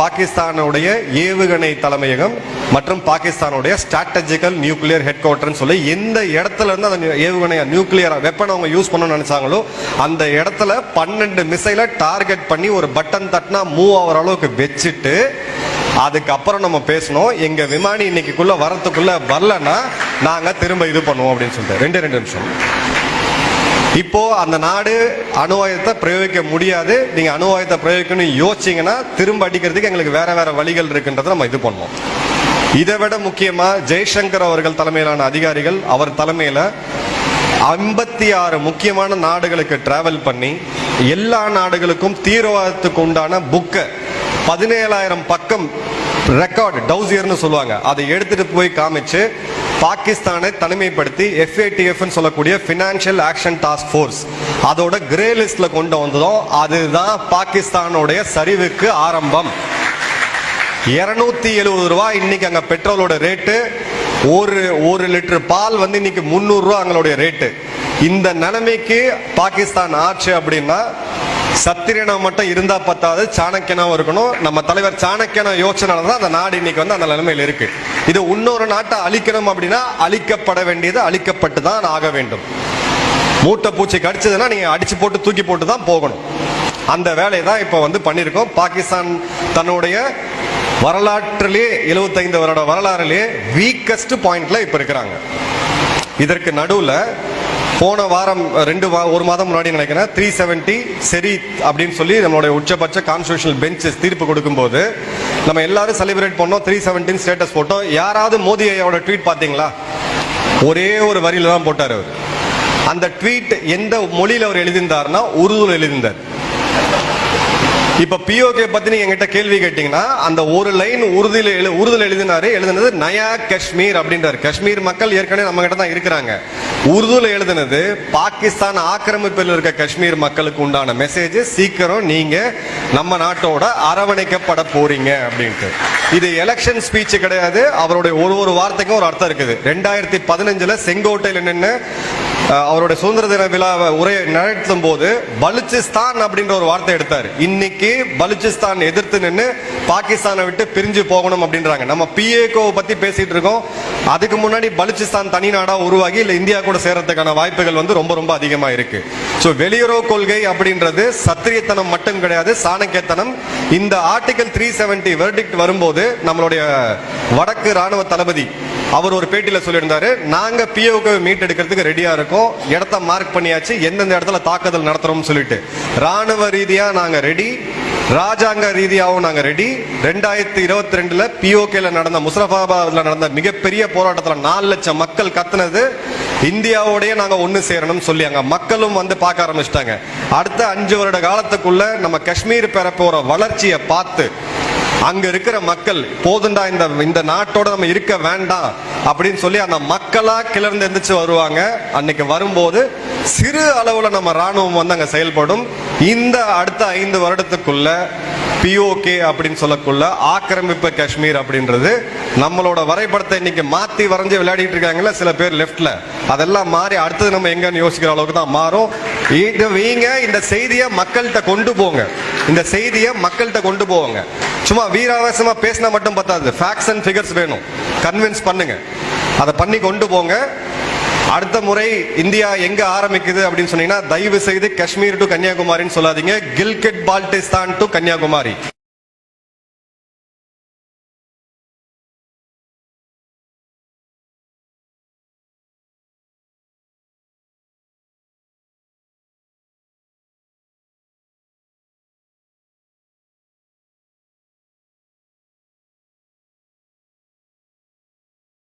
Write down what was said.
பாகிஸ்தானுடைய ஏவுகணை தலைமையகம் மற்றும் பாகிஸ்தானுடைய ஸ்ட்ராட்டஜிக்கல் நியூக்ளியர் ஹெட் குவார்டர்னு சொல்லி எந்த இடத்துல இருந்து அந்த ஏவுகணை நியூக்ளியர் வெப்பன் அவங்க யூஸ் பண்ணணும்னு நினைச்சாங்களோ அந்த இடத்துல பன்னெண்டு மிசைலை டார்கெட் பண்ணி ஒரு பட்டன் தட்டினா மூவ் ஆகிற அளவுக்கு வச்சுட்டு அதுக்கப்புறம் நம்ம பேசணும். எங்க விமானி இன்னைக்குள்ள வரத்துக்குள்ள வரலன்னா நாங்க திரும்ப இது பண்ணுவோம் அப்படின்னு சொல்லிட்டு. ரெண்டு ரெண்டு நிமிஷம். இப்போ அந்த நாடு அணு ஆயுதத்தை பிரயோகிக்க முடியாது. நீங்க அணு ஆயுதத்தை பிரயோகிக்கணும்னு யோசிச்சீங்கன்னா திரும்ப அடிக்கிறதுக்கு எங்களுக்கு வேற வேற வழிகள் இருக்குன்றதை நம்ம இது பண்ணுவோம். இதை விட முக்கியமா ஜெய்சங்கர் அவர்கள் தலைமையிலான அதிகாரிகள் அவர் தலைமையில ஐம்பத்தி ஆறு முக்கியமான நாடுகளுக்கு டிராவல் பண்ணி எல்லா நாடுகளுக்கும் தீவிரவாதத்துக்கு உண்டான புக்கை பதினேழாயிரம் பக்கம் ரெக்கார்டு டவுசியர்னு சொல்லுவாங்க. அதை எடுத்துட்டு போய் காமிச்சு பாகிஸ்தானை தனிமைப்படுத்தி FATF சொல்லக்கூடிய ஃபினான்ஷியல் ஆக்ஷன் டாஸ்க் ஃபோர்ஸ் அதோட கிரே லிஸ்ட்ல கொண்டு வந்ததும் அதுதான் பாகிஸ்தானுடைய சரிவுக்கு ஆரம்பம். இருநூத்தி எழுபது ரூபாய் இன்னைக்கு அங்க பெட்ரோலோட ரேட்டு ஒரு ஒரு லிட்டர் பால் வந்து இன்னைக்கு முந்நூறு ரூபாய் அங்களுடைய ரேட்டு இந்த நிலைமைக்கு பாகிஸ்தான் ஆச்சு அப்படின்னா சத்திரியனா மட்டும் இருந்தா பத்தாது சாணக்கியனாவும் இருக்கணும். நம்ம தலைவர் சாணக்கியனா யோசனால தான் அந்த நாடு இன்னைக்கு வந்து அந்த நிலைமையில் இருக்கு. இது இன்னொரு நாட்டை அழிக்கணும் அப்படின்னா அழிக்கப்பட வேண்டியது அழிக்கப்பட்டு தான் ஆக வேண்டும். மூட்டை பூச்சி கடிச்சதுன்னா நீங்க அடிச்சு போட்டு தூக்கி போட்டு தான் போகணும். அந்த வேலையை தான் இப்போ வந்து பண்ணியிருக்கோம். பாகிஸ்தான் தன்னுடைய வரலாற்றிலே 75 வருட வரலாறுலேயே வீக்கஸ்ட் பாயிண்ட்ல இப்போ இருக்கிறாங்க. இதற்கு நடுவில் போன வாரம் ரெண்டு வா ஒரு மாதம் முன்னாடி நினைக்கிறேன் த்ரீ செவன்ட்டி சரி அப்படின்னு சொல்லி நம்மளுடைய உச்சபட்ச கான்ஸ்டியூஷனல் பெஞ்சஸ் தீர்ப்பு கொடுக்கும்போது நம்ம எல்லாரும் செலிப்ரேட் பண்ணோம் த்ரீ செவன்டீன் ஸ்டேட்டஸ் போட்டோம். யாராவது மோடி ஐயாவோட ட்வீட் பார்த்தீங்களா? ஒரே ஒரு வரியில தான் போட்டார் அவர். அந்த ட்வீட் எந்த மொழியில் அவர் எழுதியிருந்தாருன்னா உருதுல எழுதியிருந்தார். இப்ப பிஓகே பத்தி நீங்க எங்கிட்ட கேள்வி கேட்டீங்கன்னா அந்த ஒரு லைன் உறுதியில் எழு உறுதியில் எழுதினாரு எழுதினது நயா காஷ்மீர் அப்படின்றாரு. காஷ்மீர் மக்கள் ஏற்கனவே நம்ம கிட்ட தான் இருக்கிறாங்க. உருதுல எழுதினது பாகிஸ்தான் ஆக்கிரமிப்பில் இருக்க காஷ்மீர் மக்களுக்கு உண்டான மெசேஜ் சீக்கிரம் நீங்க நம்ம நாட்டோட அரவணைக்கப்பட போறீங்க அப்படின்ட்டு. இது எலெக்ஷன் ஸ்பீச் கிடையாது. அவருடைய ஒரு ஒரு வார்த்தைக்கும் ஒரு அர்த்தம் இருக்குது. ரெண்டாயிரத்தி பதினஞ்சுல செங்கோட்டையில் நின்று அவருடைய சுதந்திர தின விழாவை உரையை நடத்தும் போது பலுச்சிஸ்தான் அப்படின்ற ஒரு வார்த்தை எடுத்தார். இன்னைக்கு பலுச்சிஸ்தான் எதிர்த்து நின்று பாகிஸ்தானை விட்டு பிரிஞ்சு போகணும் அப்படின்றாங்க. நம்ம பிஏகோவை பத்தி பேசிட்டு இருக்கோம். அதுக்கு முன்னாடி பலுச்சிஸ்தான் தனி நாடா உருவாகி இல்ல இந்தியா கூட சேரத்துக்கான வாய்ப்புகள் வந்து ரொம்ப ரொம்ப அதிகமா இருக்கு. ஸோ வெளியுறவு கொள்கை அப்படின்றது சத்திரியத்தனம் மட்டும் கிடையாது சாணக்கியத்தனம். இந்த ஆர்டிகல் த்ரீ செவன்டி வெர்டிக்ட் வரும்போது நம்மளுடைய வடக்கு ராணுவ தளபதி அவர் ஒரு பேட்டியில் சொல்லியிருந்தாரு நாங்க பிஓக்கு மீட் எடுக்கிறதுக்கு ரெடியா இருக்கோம். இடத்த மார்க் பண்ணியாச்சு. எந்தெந்த இடத்துல தாக்குதல் நடத்துகிறோம்னு சொல்லிட்டு. ராணுவ ரீதியா நாங்க ரெடி ராஜாங்க ரீதியாகவும் நாங்கள் ரெடி ரெண்டாயிரத்தி இருபத்தி ரெண்டில் பிஓகேல நடந்த முஸ்ரஃபாபாத்ல நடந்த மிகப்பெரிய போராட்டத்தில் நாலு லட்சம் மக்கள் கத்துனது. இந்தியாவோடய நாங்கள் ஒன்று சேரணும்னு சொல்லி அங்கே மக்களும் வந்து பார்க்க ஆரம்பிச்சிட்டாங்க. அடுத்த அஞ்சு வருட காலத்துக்குள்ள நம்ம காஷ்மீர் பெற போகிற வளர்ச்சியை பார்த்து அங்க இருக்கிற மக்கள் போதுண்டா இந்த இந்த நாட்டோட நம்ம இருக்க வேண்டாம் அப்படின்னு சொல்லி அந்த மக்களா கிளர்ந்து எந்திரிச்சு வருவாங்க. அன்னைக்கு வரும்போது சிறு அளவுல நம்ம ராணுவம் வந்து அங்க செயல்படும். இந்த அடுத்த ஐந்து வருடத்துக்குள்ள பிஓகே அப்படின்னு சொல்லக்குள்ள ஆக்கிரமிப்பு காஷ்மீர் அப்படின்றது நம்மளோட வரைபடத்தை இன்னைக்கு மாத்தி வரைஞ்சு விளையாடிட்டு இருக்காங்கல்ல சில பேர் லெஃப்ட்ல அதெல்லாம் மாறி அடுத்தது நம்ம எங்கன்னு யோசிக்கிற அளவுக்கு தான் மாறும். இது வீங்க இந்த செய்தியை மக்கள்கிட்ட கொண்டு போங்க. இந்த செய்தியை மக்கள்கிட்ட கொண்டு போவாங்க சும்மா வீராவேசமா பேசினா மட்டும் பத்தாது. ஃபேக்ட்ஸ் அண்ட் ஃபிகர்ஸ் வேணும். கன்வின்ஸ் பண்ணுங்க. அதை பண்ணி கொண்டு போங்க. அடுத்த முறை இந்தியா எங்க ஆரம்பிக்குது அப்படின்னு சொன்னீங்கன்னா தயவு செய்து காஷ்மீர் டு கன்னியாகுமரின்னு சொல்லாதீங்க. கில்கிட் பால்டிஸ்தான் டு கன்னியாகுமரி.